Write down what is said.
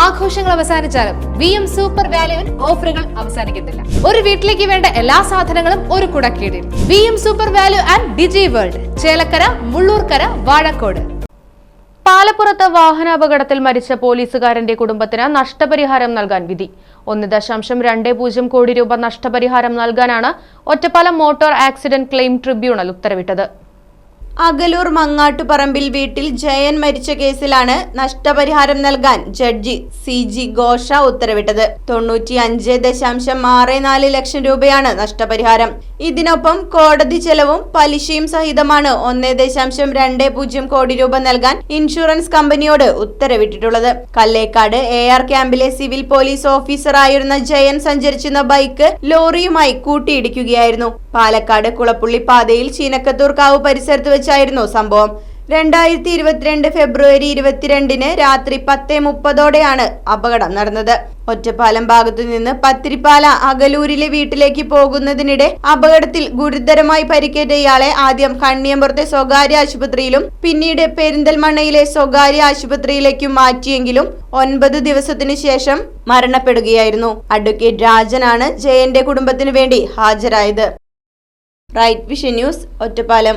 ആഘോഷങ്ങൾ അവസാനിച്ചാലും V M super വാല്യുവിൽ ഓഫറുകൾ അവസാനിക്കുന്നില്ല ഒരു വീട്ടിലേക്ക് വേണ്ട എല്ലാ സാധനങ്ങളും ഒരു കുടക്കീടിൽ. V M super value and Digi World Chelakkara Mullurkara Vazhakode. പാലപ്പുറത്ത് വാഹനാപകടത്തിൽ മരിച്ച പോലീസുകാരന്റെ കുടുംബത്തിന് നഷ്ടപരിഹാരം നൽകാൻ വിധി. ഒന്ന് ദശാംശം രണ്ട് പൂജ്യം കോടി രൂപ നഷ്ടപരിഹാരം നൽകാനാണ് Ottapalam motor accident claim tribunal ഉത്തരവിട്ടത്. അകലൂർ മങ്ങാട്ടുപറമ്പിൽ വീട്ടിൽ ജയൻ മരിച്ച കേസിലാണ് നഷ്ടപരിഹാരം നൽകാൻ ജഡ്ജി സി ജി ഘോഷ ഉത്തരവിട്ടത്. തൊണ്ണൂറ്റി അഞ്ച് ദശാംശം ആറ് നാല് ലക്ഷം രൂപയാണ് നഷ്ടപരിഹാരം. ഇതിനൊപ്പം കോടതി ചെലവും പലിശയും സഹിതമാണ് ഒന്ന് ദശാംശം രണ്ട് പൂജ്യം കോടി രൂപ നൽകാൻ ഇൻഷുറൻസ് കമ്പനിയോട് ഉത്തരവിട്ടിട്ടുള്ളത്. കല്ലേക്കാട് എ ആർ ക്യാമ്പിലെ സിവിൽ പോലീസ് ഓഫീസറായിരുന്ന ജയൻ സഞ്ചരിച്ചിരുന്ന ബൈക്ക് ലോറിയുമായി കൂട്ടിയിടിക്കുകയായിരുന്നു. പാലക്കാട് കുളപ്പുള്ളി പാതയിൽ ചീനക്കത്തൂർക്കാവ് പരിസരത്ത് വെച്ചായിരുന്നു സംഭവം. രണ്ടായിരത്തി ഇരുപത്തിരണ്ട് ഫെബ്രുവരി ഇരുപത്തിരണ്ടിന് രാത്രി പത്ത് മുപ്പതോടെയാണ് അപകടം നടന്നത്. ഒറ്റപ്പാലം ഭാഗത്തു നിന്ന് പത്തിരിപ്പാല അകലൂരിലെ വീട്ടിലേക്ക് പോകുന്നതിനിടെ അപകടത്തിൽ ഗുരുതരമായി പരിക്കേറ്റ ഇയാളെ ആദ്യം കണ്ണിയമ്പുറത്തെ സ്വകാര്യ ആശുപത്രിയിലും പിന്നീട് പെരിന്തൽമണ്ണയിലെ സ്വകാര്യ ആശുപത്രിയിലേക്കും മാറ്റിയെങ്കിലും ഒൻപത് ദിവസത്തിനു ശേഷം മരണപ്പെടുകയായിരുന്നു. അഡ്വക്കേറ്റ് രാജനാണ് ജയന്റെ കുടുംബത്തിനു വേണ്ടി ഹാജരായത്. Right Vision News Ottapalam.